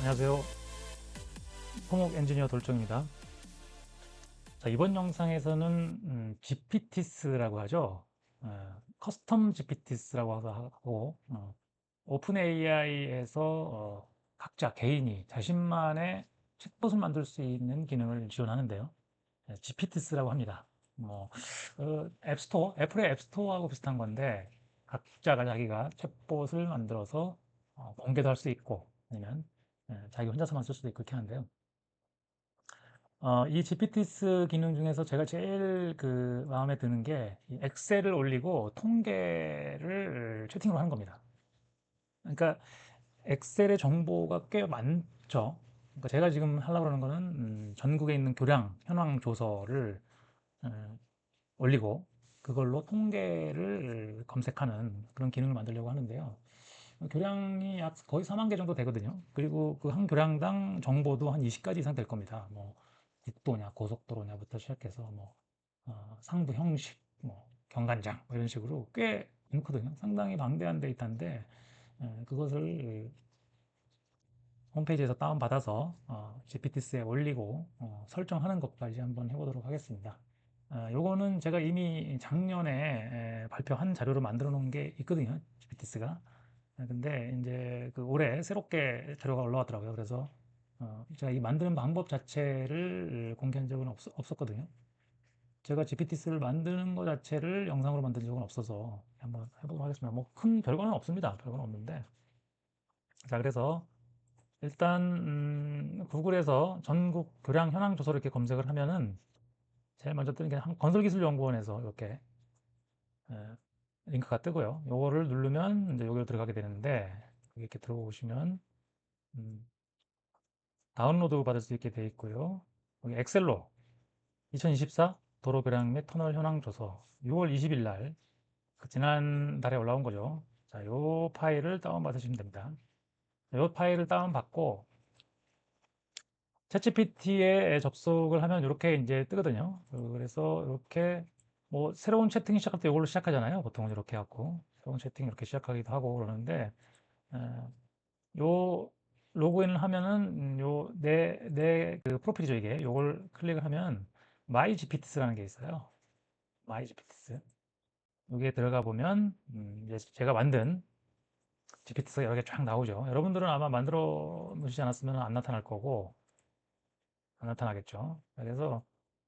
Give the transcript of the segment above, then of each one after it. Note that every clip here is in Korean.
안녕하세요. 토목 엔지니어 돌정입니다. 자, 이번 영상에서는 음, GPTs라고 하죠. 어, 커스텀 GPTs라고 하고 어, 오픈 AI에서 어, 각자 개인이 자신만의 챗봇을 만들 수 있는 기능을 지원하는데요. 네, GPTs라고 합니다. 뭐 어, 앱스토어, 애플의 앱스토어하고 비슷한 건데 각자가 자기가 챗봇을 만들어서 어, 공개도 할 수 있고 아니면 예, 자기 혼자서만 쓸 수도 있고 그렇게 하는데요. 어, 이 GPTs 기능 중에서 제가 제일 그 마음에 드는 게이 엑셀을 올리고 통계를 채팅으로 하는 겁니다. 그러니까 엑셀의 정보가 꽤 많죠. 그러니까 제가 지금 하려고 그러는 거는 음, 전국에 있는 교량 현황 조서를 음, 올리고 그걸로 통계를 검색하는 그런 기능을 만들려고 하는데요. 교량이 약 거의 4만 개 정도 되거든요. 그리고 그 한 교량당 정보도 한 20가지 이상 될 겁니다. 뭐 국도냐 고속도로냐부터 시작해서 뭐 어, 상부 형식, 뭐 경관장 뭐 이런 식으로 꽤 많거든요. 상당히 방대한 데이터인데 에, 그것을 홈페이지에서 다운받아서 어, GPT스에 올리고 어, 설정하는 것까지 한번 해보도록 하겠습니다. 어, 요거는 제가 이미 작년에 에, 발표한 자료로 만들어 놓은 게 있거든요. GPT스가. 근데 이제 그 올해 새롭게 자료가 올라왔더라고요. 그래서 어, 제가 이 만드는 방법 자체를 공개한 적은 없, 없었거든요. 제가 GPT스를 만드는 것 자체를 영상으로 만든 적은 없어서 한번 해보도록 하겠습니다. 뭐큰 별거는 없습니다. 별거는 없는데. 자, 그래서 일단 음, 구글에서 전국 교량 현황 조서를 이렇게 검색을 하면은 제일 먼저 뜨는 게 한- 건설기술연구원에서 이렇게 에, 링크가 뜨고요. 요거를 누르면 이제 여기로 들어가게 되는데 이렇게 들어오시면 음, 다운로드 받을 수 있게 되어 있고요. 여기 엑셀로 2024 도로 교량 및 터널 현황 조서 6월 20일 날, 그 지난 달에 올라온 거죠. 자, 요 파일을 다운 받으시면 됩니다. 요 파일을 다운 받고 챗GPT에 접속을 하면 이렇게 이제 뜨거든요. 그래서 이렇게 뭐 새로운 채팅 시작할 때 이걸로 시작하잖아요. 보통은 이렇게 하고 새로운 채팅 이렇게 시작하기도 하고 그러는데 어, 요 로그인을 하면은 요 내 내 그 프로필이죠 이게 요걸 클릭을 하면 마이 GPTs라는 게 있어요. 마이 GPTs 여기에 들어가 보면 음, 제가 만든 GPTs가 여러 개 쫙 나오죠. 여러분들은 아마 만들어 놓으시지 않았으면 안 나타날 거고 안 나타나겠죠. 그래서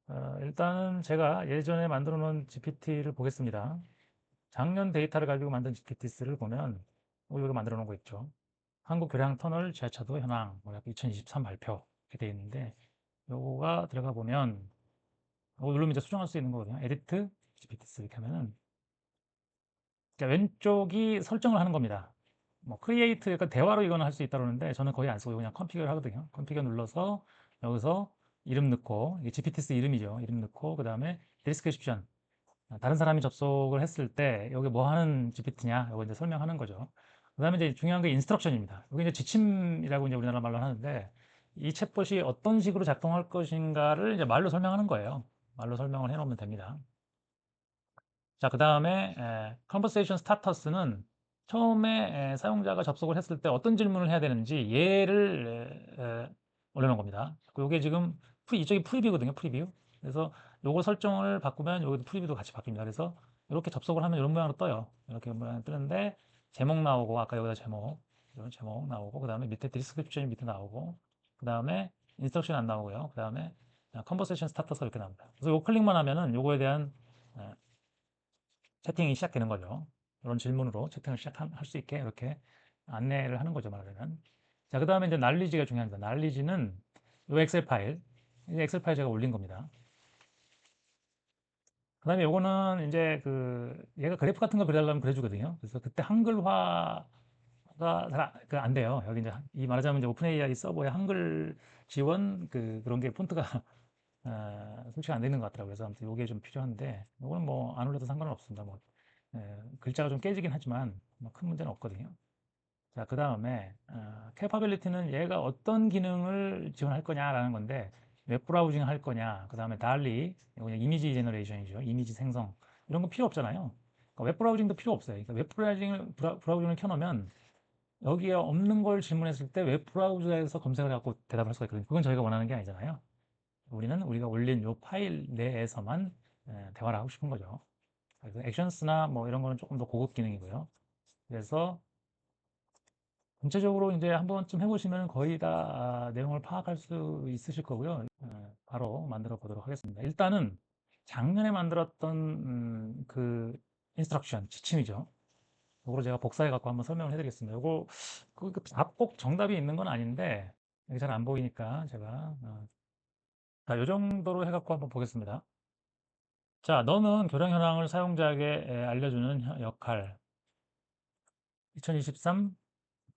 어, 일단은 제가 예전에 만들어 놓은 GPT를 보겠습니다. 작년 데이터를 가지고 만든 GPTs를 보면 어, 여기 만들어 놓은 거 있죠. 한국 교량 터널 지하차도 현황 뭐2023 발표 이렇게 되어 있는데 요거가 들어가 보면 요거 누르면 이제 수정할 수 있는 거거든요. 에디트 GPTs 이렇게 하면은 그러니까 왼쪽이 설정을 하는 겁니다. 뭐 크리에이트 약간 대화로 이거는 할 수 있다 그러는데 저는 거의 안 쓰고 그냥 컨피그를 하거든요. 컨피그 눌러서 여기서 이름 넣고 이게 GPTs 이름이죠. 이름 넣고 그 다음에 디스크립션 다른 사람이 접속을 했을 때 여기 뭐 하는 GPT냐 이거 이제 설명하는 거죠. 그 다음에 이제 중요한 게 인스트럭션입니다. 여기 이제 지침이라고 이제 우리나라 말로 하는데 이 챗봇이 어떤 식으로 작동할 것인가를 이제 말로 설명하는 거예요. 말로 설명을 해 놓으면 됩니다. 자, 그 다음에 컨버세이션 스타터스는 처음에 에, 사용자가 접속을 했을 때 어떤 질문을 해야 되는지 얘를 에, 에, 올려놓은 겁니다. 이게 지금 프리, 이쪽이 프리뷰거든요. 프리뷰. 그래서 요거 설정을 바꾸면 여기도 프리뷰도 같이 바뀝니다. 그래서 이렇게 접속을 하면 이런 모양으로 떠요. 이렇게 모양 뜨는데 제목 나오고 아까 여기다 제목 이런 제목 나오고 그 다음에 밑에 디스크립션이 밑에 나오고 그 다음에 인스트럭션 안 나오고요. 그 다음에 컨버세이션 스타터스가 이렇게 나옵니다. 그래서 요 클릭만 하면은 요거에 대한 에, 채팅이 시작되는 거죠. 이런 질문으로 채팅을 시작할 수 있게 이렇게 안내를 하는 거죠, 말하자면. 자, 그 다음에 이제 날리지가 중요합니다. 날리지는 이 엑셀 파일, 이 엑셀 파일 제가 올린 겁니다. 그 다음에 요거는 이제 그, 얘가 그래프 같은 거 그려달라면 그려주거든요. 그래서 그때 한글화가 잘안 돼요. 여기 이제 이 말하자면 이제 오픈 AI 서버에 한글 지원 그, 그런 게 폰트가 어, 솔직히 안 되는 것 같더라고요. 그래서 아무튼 요게 좀 필요한데, 요거는 뭐 안 올려도 상관은 없습니다. 뭐, 예, 글자가 좀 깨지긴 하지만 뭐 큰 문제는 없거든요. 자, 그 다음에 어, 캐파빌리티는 얘가 어떤 기능을 지원할 거냐라는 건데 웹 브라우징 할 거냐, 그 다음에 달리 그냥 이미지 제너레이션이죠, 이미지 생성 이런 거 필요 없잖아요. 그러니까 웹 브라우징도 필요 없어요. 그러니까 웹 브라우징을 브라, 브라우징을 켜놓으면 여기에 없는 걸 질문했을 때 웹 브라우저에서 검색을 해갖고 대답을 할 수가 있거든요. 그건 저희가 원하는 게 아니잖아요. 우리는 우리가 올린 요 파일 내에서만 예, 대화를 하고 싶은 거죠. 액션스나 뭐 이런 거는 조금 더 고급 기능이고요. 그래서 전체적으로 이제 한 번쯤 해보시면 거의 다 아, 내용을 파악할 수 있으실 거고요. 어, 바로 만들어 보도록 하겠습니다. 일단은 작년에 만들었던 음, 그 인스트럭션 지침이죠. 이거를 제가 복사해 갖고 한번 설명을 해드리겠습니다. 이거 그, 그 답꼭 정답이 있는 건 아닌데 여기 잘 안 보이니까 제가 어, 자, 요 정도로 해갖고 한번 보겠습니다. 자, 너는 교량 현황을 사용자에게 에, 알려주는 혀- 역할 2023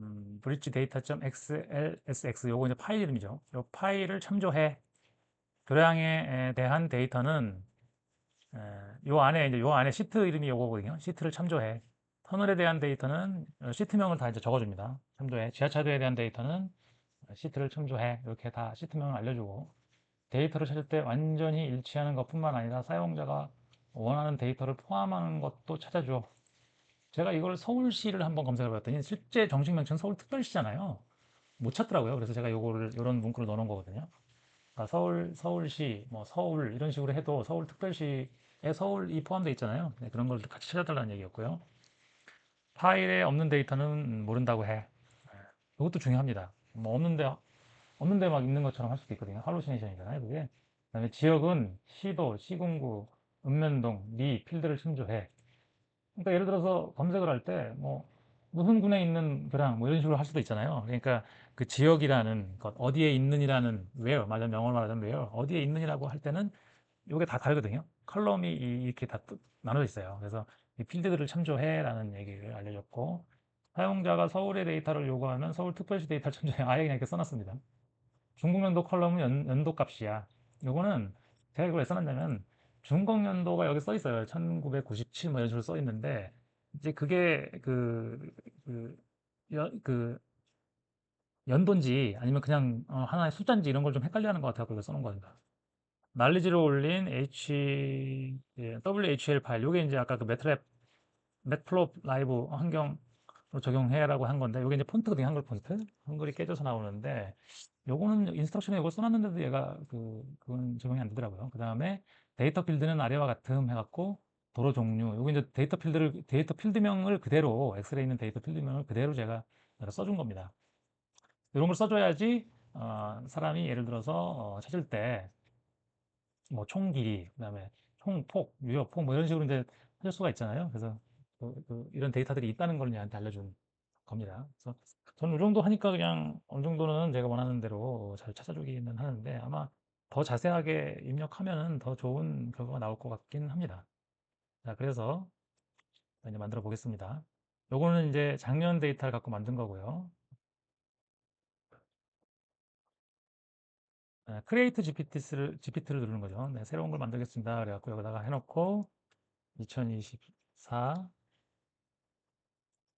음, 브릿지 데이터.xlsx 요거 이제 파일 이름이죠. 요 파일을 참조해. 교량에 대한 데이터는 에, 요 안에 이제 요 안에 시트 이름이 요거거든요. 시트를 참조해. 터널에 대한 데이터는 어, 시트명을 다 이제 적어줍니다. 참조해. 지하차도에 대한 데이터는 시트를 참조해. 이렇게 다 시트명을 알려주고 데이터를 찾을 때 완전히 일치하는 것뿐만 아니라 사용자가 원하는 데이터를 포함하는 것도 찾아줘. 제가 이걸 서울시를 한번 검색해 봤더니 실제 정식 명칭은 서울특별시잖아요. 못 찾더라고요. 그래서 제가 요거를 이런 문구를 넣어 놓은 거거든요. 그러니까 서울, 서울시, 뭐 서울 이런 식으로 해도 서울특별시에 서울이 포함되어 있잖아요. 네, 그런 걸 같이 찾아달라는 얘기였고요. 파일에 없는 데이터는 모른다고 해. 이것도 중요합니다. 뭐 없는데 없는데 막 있는 것처럼 할 수도 있거든요. 할로시네이션이잖아요, 그게. 그다음에 지역은 시도, 시군구, 읍면동, 리, 필드를 참조해. 그러니까 예를 들어서 검색을 할 때 뭐 무슨 군에 있는 교량 뭐 이런 식으로 할 수도 있잖아요. 그러니까 그 지역이라는 것, 어디에 있는이라는 where, 맞아 영어로 말하자면 where, 어디에 있는이라고 할 때는 이게 다 다르거든요. 컬럼이 이- 이렇게 다또 나눠져 있어요. 그래서 이 필드들을 참조해라는 얘기를 알려줬고 사용자가 서울의 데이터를 요구하면 서울특별시 데이터를 참조해. 아예 그냥 이렇게 써놨습니다. 중국 연도 컬럼은 연, 연도 값이야. 요거는 제가 이걸 왜 써놨냐면 중국 연도가 여기 써 있어요. 1997 뭐 이런 식으로 써 있는데 이제 그게 그, 그, 연, 그 연도인지 아니면 그냥 어, 하나의 숫자인지 이런 걸 좀 헷갈려 하는 것 같아서 이걸 써놓은 겁니다. 날리지로 올린 H, 예, WHL 파일. 요게 이제 아까 그 매트랩, 매플롭 라이브 환경으로 적용해라고 한 건데 요게 이제 폰트 거든요. 한글 폰트. 한글이 깨져서 나오는데 요거는 인스트럭션에 이걸 써놨는데도 얘가 그, 그건 적용이 안 되더라고요. 그 다음에 데이터 필드는 아래와 같음 해갖고 도로 종류. 요거 이제 데이터 필드를, 데이터 필드명을 그대로, 엑셀에 있는 데이터 필드명을 그대로 제가 써준 겁니다. 이런 걸 써줘야지, 어, 사람이 예를 들어서 어, 찾을 때, 뭐 총 길이, 그 다음에 총 폭, 유효 폭, 뭐 이런 식으로 이제 찾을 수가 있잖아요. 그래서 그, 그 이런 데이터들이 있다는 걸 얘한테 알려준 겁니다. 그래서 저는 이 정도 하니까 그냥 어느 정도는 제가 원하는 대로 잘 찾아주기는 하는데 아마 더 자세하게 입력하면은 더 좋은 결과가 나올 것 같긴 합니다. 자, 그래서 이제 만들어 보겠습니다. 요거는 이제 작년 데이터를 갖고 만든 거고요. 네, 크리에이트 GPT를, GPT를 누르는 거죠. 네, 새로운 걸 만들겠습니다. 그래갖고 여기다가 해놓고 2024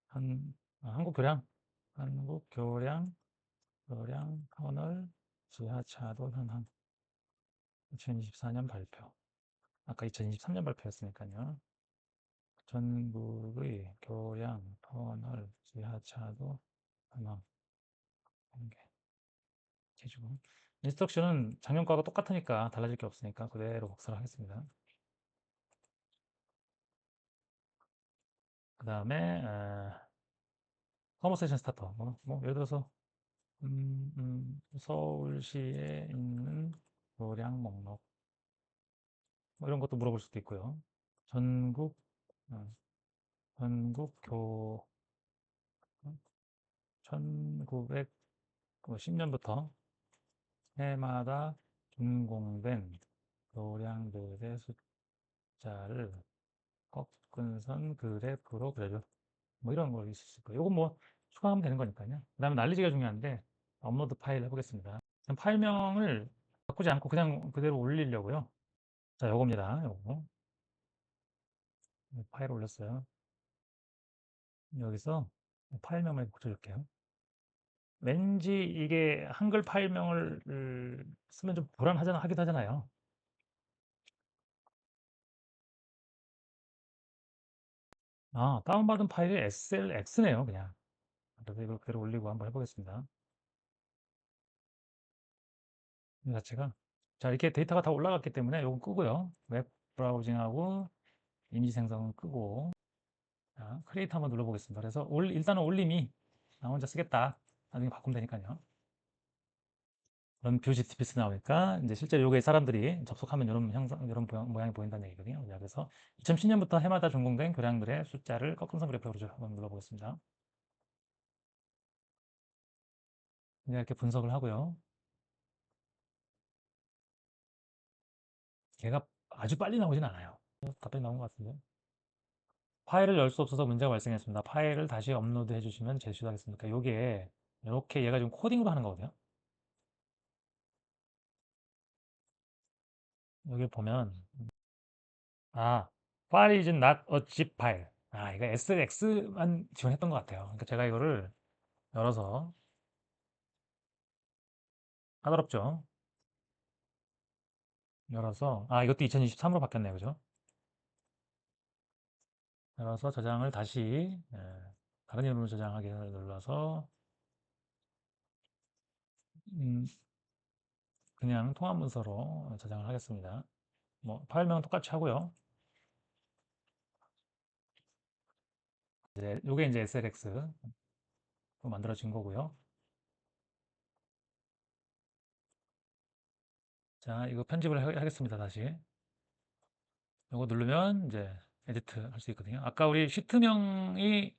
한, 아, 한국 교량, 한국 교량, 교량 터널 지하차도 현황 2024년 발표. 아까 2023년 발표였으니까요. 전국의 교량, 터널, 지하차도 현황 공개. 해주고. 인스트럭션은 작년 거하고 똑같으니까 달라질 게 없으니까 그대로 복사를 하겠습니다. 그 다음에 컨버세이션 스타터 뭐, 뭐 예를 들어서 음, 음, 서울시에 있는 교량 목록 뭐 이런 것도 물어볼 수도 있고요. 전국 어, 전국 교 1910년부터 해마다 준공된 교량들의 숫자를 꺾은 선 그래프로 그려줘. 뭐 이런 거 있을 수 있고요. 이건 뭐 추가하면 되는 거니까요. 그 다음에 날리지가 중요한데 업로드 파일 해보겠습니다. 파일명을 바꾸지 않고 그냥 그대로 올리려고요. 자, 요겁니다. 요거. 파일 올렸어요. 여기서 파일명을 붙여줄게요. 왠지 이게 한글 파일명을 쓰면 좀 불안하잖아 하기도 하잖아요. 아, 다운받은 파일이 SLX네요, 그냥. 그래서 이걸 그대로 올리고 한번 해보겠습니다. 자체가 자 이렇게 데이터가 다 올라갔기 때문에 이건 끄고요. 웹 브라우징하고 이미지 생성은 끄고 자, 크리에이터 한번 눌러보겠습니다. 그래서 올, 일단은 올림이 나 혼자 쓰겠다. 나중에 바꾸면 되니까요. 그런 뷰 GTPS 나오니까 이제 실제로 요게 사람들이 접속하면 이런 형상, 이런 모양, 이 보인다는 얘기거든요. 그래서 2010년부터 해마다 준공된 교량들의 숫자를 꺾음선 그래프로 한번 눌러보겠습니다. 이렇게 분석을 하고요. 걔가 아주 빨리 나오진 않아요. 답변이 나온 것 같은데. 파일을 열 수 없어서 문제가 발생했습니다. 파일을 다시 업로드 해주시면 제시하겠습니다. 요게 이렇게 얘가 지금 코딩으로 하는 거거든요. 여기 보면 아 file is not a zip file 아 이거 SX만 지원했던 것 같아요. 그러니까 제가 이거를 열어서 까다롭죠. 열어서 아 이것도 2023으로 바뀌었네요. 그죠? 열어서 저장을 다시 예, 다른 이름으로 저장하기 눌러서 음, 그냥 통합 문서로 저장을 하겠습니다. 뭐 파일명은 똑같이 하고요. 이제 요게 이제 SLX 만들어진 거고요. 자, 이거 편집을 하- 하겠습니다. 다시. 이거 누르면 이제 에디트 할 수 있거든요. 아까 우리 시트명이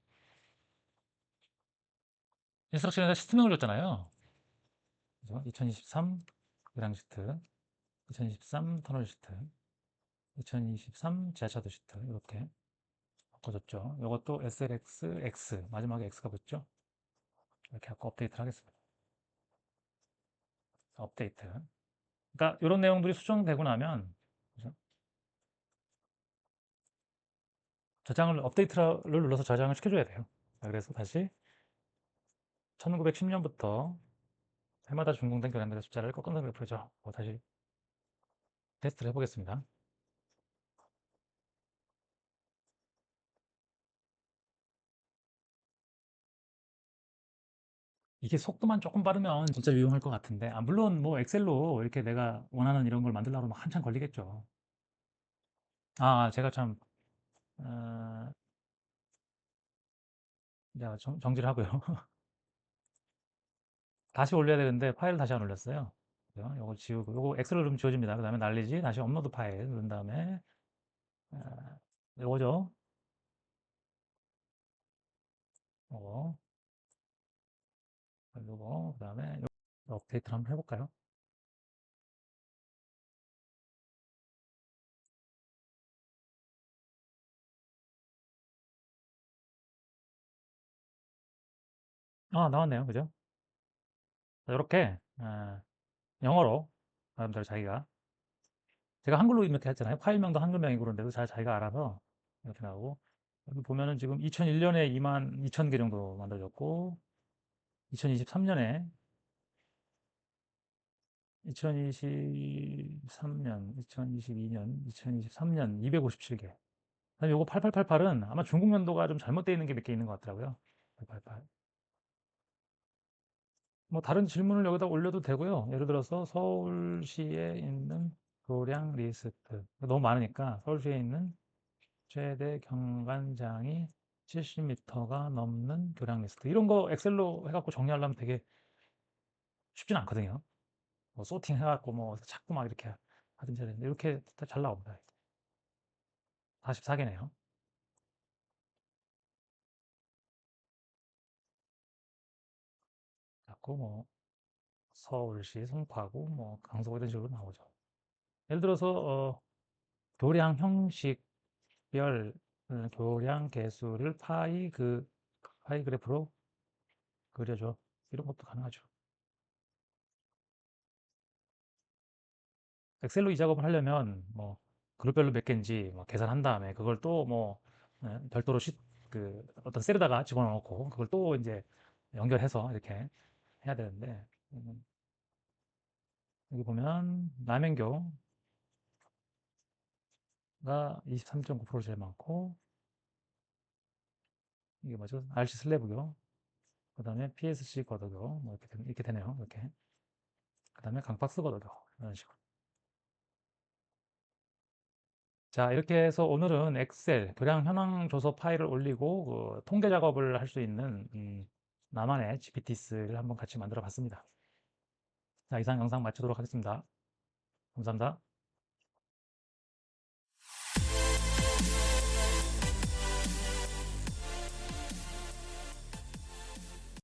인스트럭션에서 시트명을 줬잖아요. 그죠? 2023 그랑 시트, 2023 터널 시트, 2023 지하차도 시트 이렇게 바꿔줬죠. 이것도 SLX X 마지막에 X가 붙죠. 이렇게 하고 업데이트를 하겠습니다. 업데이트. 그러니까 이런 내용들이 수정되고 나면? 저장을 업데이트를 눌러서 저장을 시켜줘야 돼요. 그래서 다시 1910년부터 해마다 준공된 교량들의 숫자를 꺾은 그래프죠. 뭐 다시 테스트를 해보겠습니다. 이게 속도만 조금 빠르면 진짜 유용할 것 같은데 아, 물론 뭐 엑셀로 이렇게 내가 원하는 이런 걸 만들려고 하면 한참 걸리겠죠. 아 제가 참 어, 자, 정, 정지를 하고요. 다시 올려야 되는데 파일 다시 안 올렸어요. 그죠? 요거 지우고 요거 엑셀로 좀 지워집니다. 그 다음에 날리지 다시 업로드 파일 누른 다음에 어, 요거죠. 요거 요거 그 다음에 업데이트를 한번 해볼까요? 아 나왔네요. 그죠? 이렇게 어, 영어로 여러분들 자기가 제가 한글로 이렇게 했잖아요. 파일명도 한글명이고 그런데도 잘 자기가 알아서 이렇게 나오고 보면은 지금 2001년에 2만 2천 개 정도 만들어졌고 2023년에 2023년, 2022년, 2023년 257개. 그다음에 요거 8888은 아마 중국 연도가 좀 잘못되어 있는 게 몇 개 있는 것 같더라고요. 888. 뭐 다른 질문을 여기다 올려도 되고요. 예를 들어서 서울시에 있는 교량 리스트. 너무 많으니까 서울시에 있는 최대 경관장이 70m가 넘는 교량 리스트. 이런 거 엑셀로 해갖고 정리하려면 되게 쉽진 않거든요. 뭐 소팅 해갖고 뭐 자꾸 막 이렇게 하든지 하는데 이렇게 잘 나옵니다. 44개네요. 자꾸 뭐 서울시, 송파구, 뭐 강서구 이런 식으로 나오죠. 예를 들어서 어, 교량 형식별 어, 교량 개수를 파이 그 파이 그래프로 그려줘. 이런 것도 가능하죠. 엑셀로 이 작업을 하려면 뭐 그룹별로 몇 개인지 뭐 계산한 다음에 그걸 또뭐 예, 별도로 시, 그 어떤 셀에다가 집어넣고 그걸 또 이제 연결해서 이렇게 해야 되는데 음, 여기 보면 남행교 가 23.9% 제일 많고 이게 뭐죠? RC 슬래브교 그 다음에 PSC 거드도 뭐 이렇게, 되- 이렇게 되네요. 이렇게. 그 다음에 강박스 거드도 이런 식으로. 자, 이렇게 해서 오늘은 엑셀 교량 현황 조서 파일을 올리고 그 통계 작업을 할 수 있는 음, 나만의 GPT스를 한번 같이 만들어 봤습니다. 자, 이상 영상 마치도록 하겠습니다. 감사합니다.